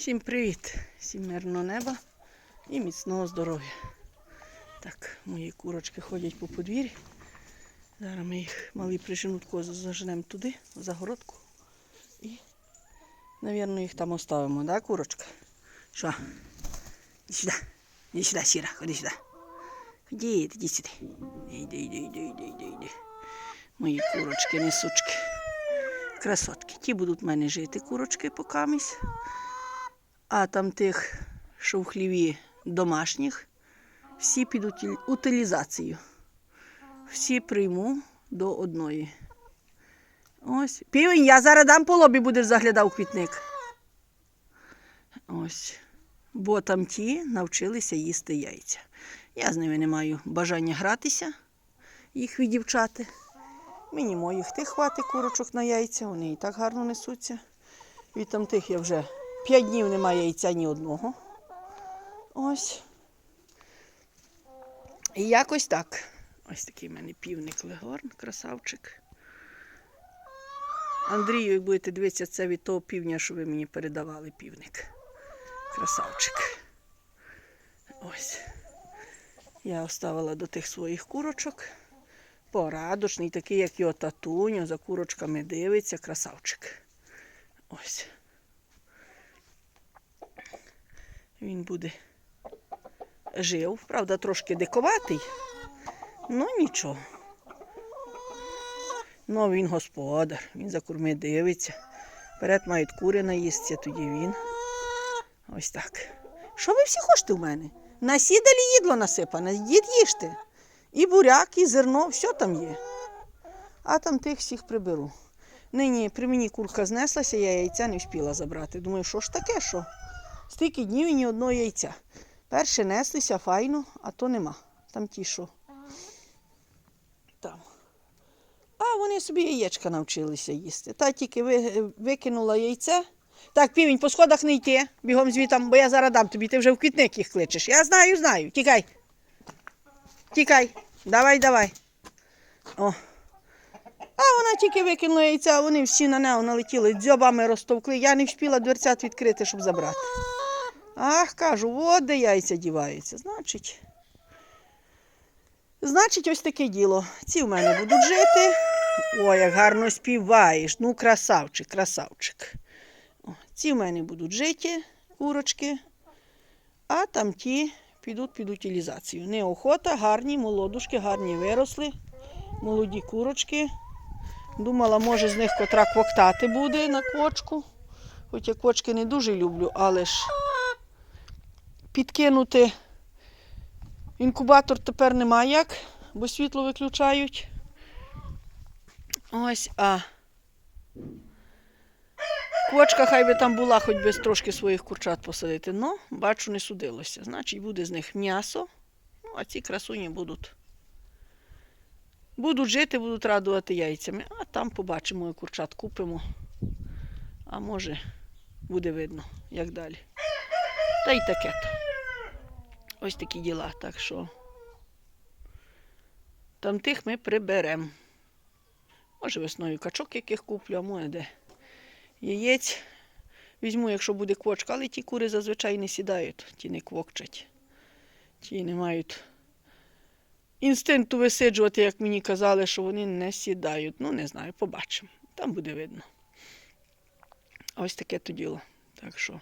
Всім привіт! Всім мирного неба і міцного здоров'я. Так, мої курочки ходять по подвір'ї. Зараз ми їх малі приженуть козу, заженемо туди, в загородку. І, навірно, їх там оставимо, да, курочка? Що? Іди сюди. Іди сюди, сіра, ходи сюди. Ході, іди сюди. Іди, іди, іди, іди, іди, іди. Мої курочки, несучки. Красотки. Ті будуть в мене жити, курочки покамість. А там тих, що домашніх, всі під утилізацію. Всі прийму до одної. Ось. Півень, я зараз дам по лобі, будеш заглядав квітник. Ось. Бо там ті навчилися їсти яйця. Я з ними не маю бажання гратися, їх віддівчати. Мені моїх тих хватить курочок на яйця, вони і так гарно несуться. Від там тих я вже 5 днів немає яйця ні одного. Ось. І якось так. Ось такий в мене півник Легорн, красавчик. Андрію, як будете дивитися, це від того півня, що ви мені передавали півник. Красавчик. Ось. Я оставила до тих своїх курочок. Порадочний, такий, як його татуню, за курочками дивиться, красавчик. Ось. Він буде жив, правда, трошки диковатий, ну нічого. Ну, він господар, він за курми дивиться. Вперед мають кури наїсться, тоді він. Ось так. Що ви всі хочете в мене? Насідалі їдло насипане, дід їжте. І буряк, і зерно, все там є. А там тих всіх приберу. Нині при мені курка знеслася, я яйця не встигла забрати. Думаю, що ж таке, що? Стільки днів і ні одного яйця. Перше неслися файно, а то нема. Там ті, що. Там. А вони собі яєчка навчилися їсти. Та тільки викинула яйце. Так, півень, по сходах не йти, бігом звітом, бо я зараз дам тобі, ти вже в квітник їх кличеш. Я знаю, знаю. Тікай. Тікай. Давай, давай. О. А вона тільки викинула яйця, вони всі на неї налетіли, дзьобами розтовкли. Я не встигла дверцят відкрити, щоб забрати. Ах, кажу, от де яйця діваються. Значить. Значить, ось таке діло. Ці в мене будуть жити. Ой, як гарно співаєш. Ну, красавчик, красавчик. О, ці в мене будуть жити, курочки, а там ті підуть під утилізацію. Неохота, гарні, молодушки, гарні виросли, молоді курочки. Думала, може з них котра квоктати буде на квочку. Хоч я квочки не дуже люблю, але ж підкинути інкубатор тепер нема як, бо світло виключають. Ось, а квочка хай би там була, хоч би трошки своїх курчат посадити. Ну, бачу, не судилося. Значить, буде з них м'ясо, ну, а ці красуні будуть. Будуть жити, будуть радувати яйцями, а там побачимо, як курчат купимо. А може, буде видно, як далі. Та й таке то. Ось такі діла. Так що там тих ми приберемо. Може, весною качок яких куплю, а може де. Яєць візьму, якщо буде квочка, але ті кури зазвичай не сідають, ті не квокчать. Ті не мають інстинкту висиджувати, як мені казали, що вони не сідають. Ну, не знаю, побачимо. Там буде видно. Ось таке то діло. Так що,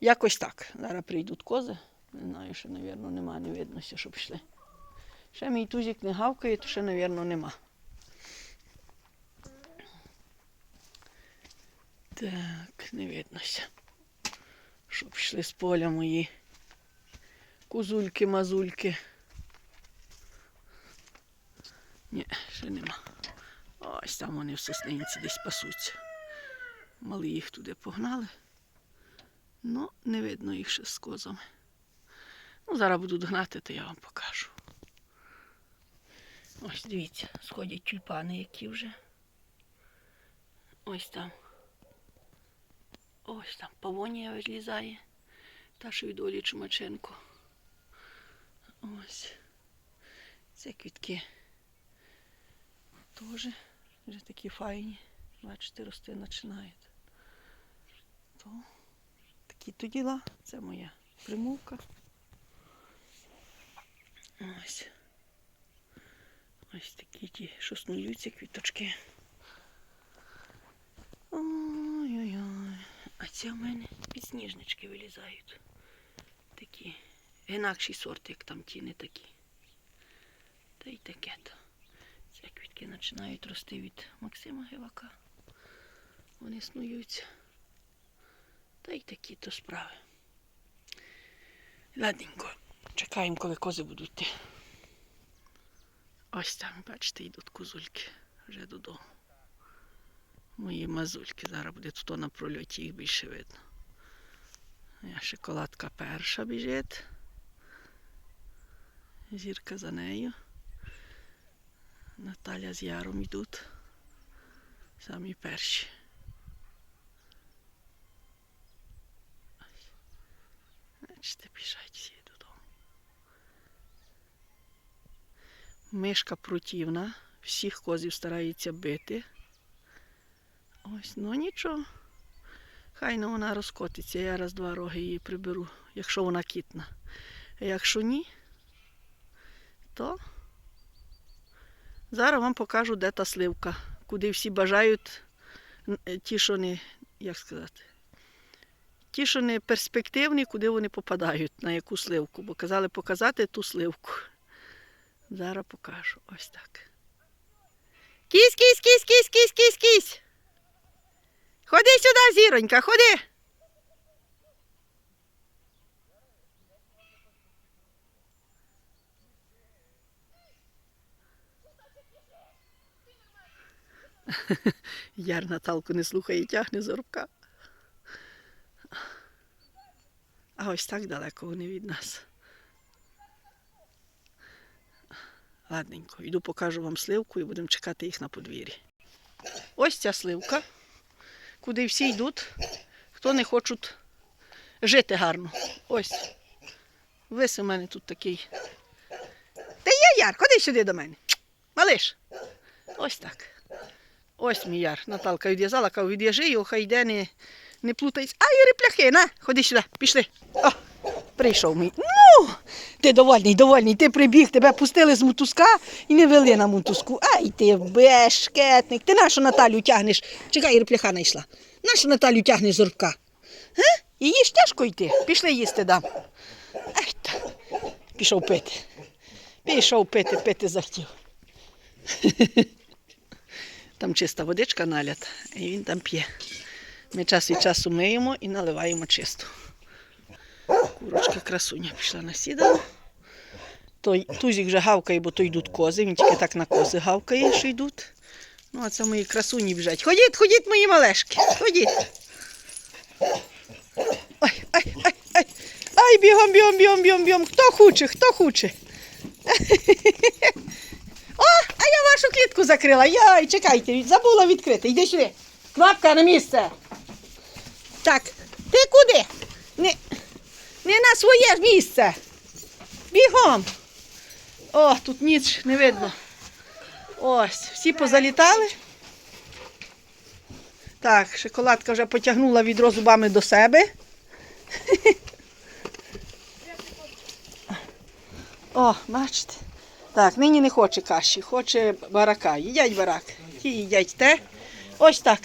якось так. Зараз прийдуть кози. Не знаю, що, мабуть, не виднося, щоб йшли. Ще мій тузик не гавкає, то ще, мабуть, нема. Так, не виднося. Щоб йшли з поля мої кузульки-мазульки. Ні, ще нема. Ось там вони в соснинці десь пасуться. Мали їх туди погнали. Ну, не видно їх ще з козами. Ну, зараз будуть гнати, то я вам покажу. Ось дивіться, сходять тюльпани, які вже. Ось там. Ось там павонія вилізає. Та що від Олі Чумаченко. Ось. Це квітки. Теж вже такі файні. Бачите, рости починають. То то діла. Це моя примулка. Ось. Ось такі ті, що снуються квіточки. Ой-ой-ой. А це в мене підсніжнички вилізають. Такі. Інакший сорт, як там ті, не такі. Та й таке то. Ці квітки починають рости від Максима Гевака. Вони снуються. Та й такі то справи. Ладненько. Чекаємо, коли кози будуть. Ось там, бачите, йдуть козульки вже додому. Мої мазульки. Зараз буде тут на прольоті їх більше видно. Я шоколадка перша біжить. Зірка за нею. Наталя з Яром йдуть. Самі перші. Бачите, біжать всі додому. Мишка противна, всіх козів старається бити. Ось, ну нічого. Хай ну вона розкотиться, я раз-два роги її приберу, якщо вона кітна. А якщо ні, то зараз вам покажу, де та сливка, куди всі бажають ті, що не, як сказати, ті, що не перспективні, куди вони попадають, на яку сливку. Бо казали показати ту сливку. Зараз покажу. Ось так. Кісь, кісь, кісь, кісь, кісь, кісь, кісь. Ходи сюди, зіронька, ходи. Яр Наталку не слухає, тягне за рука. А ось так далеко вони від нас. Ладненько, йду покажу вам сливку і будемо чекати їх на подвір'ї. Ось ця сливка, куди всі йдуть, хто не хочуть жити гарно. Ось. Весь у мене тут такий. Та є яр, ходи сюди до мене. Малиш. Ось так. Ось мій яр. Наталка відв'язала, каже, відв'яжи його, хай йде, не, не плутайся. Ай, репляхи, на, ходи сюди, пішли. О, прийшов мій. Ну, ти довольний, довольний, ти прибіг, тебе пустили з мотузка і не вели на мотузку. Ай ти бешкетник. Ти нашу Наталю тягнеш. Чекай, репляха знайшла. Нашу Наталю тягнеш з рубка. Її ж тяжко йти. Пішли їсти дам. Ай та. Пішов пити. Пішов пити, пити захотів. Там чиста водичка налята, і він там п'є. Ми час від часу миємо і наливаємо чисту. Курочка красуня пішла на сіданку. Той тузик вже гавкає, бо то йдуть кози. Він тільки так на кози гавкає, що йдуть. Ну, а це мої красуні біжать. Ходіть, ходіть, мої малешки. Ходіть. Ай, ай, ай, ай. Ай, бігом, бігом, бігом, бігом, бігом. Хто хоче, хто хоче. О, а я вашу клітку закрила. Яй, чекайте, забула відкрити. Йди сюди. Кнопка на місце. Так, ти куди? Не, не на своє місце. Бігом. О, тут ніч не видно. Ось, всі позалітали. Так, шоколадка вже потягнула відро зубами до себе. О, бачите. Так, нині не хоче каші, хоче барака. Їдять барак. Ті їдять те. Ось так.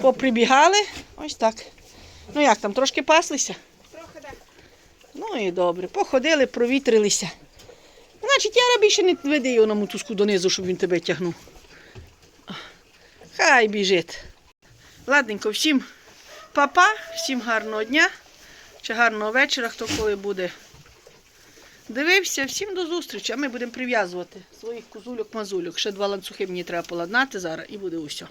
Поприбігали. Ось так. Ну як там, трошки паслися? Трохи так. Ну і добре. Походили, провітрилися. Значить, я більше не веди його на мотузку донизу, щоб він тебе тягнув. Хай біжить. Ладненько, всім папа, всім гарного дня чи гарного вечора, хто коли буде. Дивився, всім до зустрічі, а ми будемо прив'язувати своїх козульок-мазульок. Ще два ланцюги мені треба поладнати зараз і буде усе.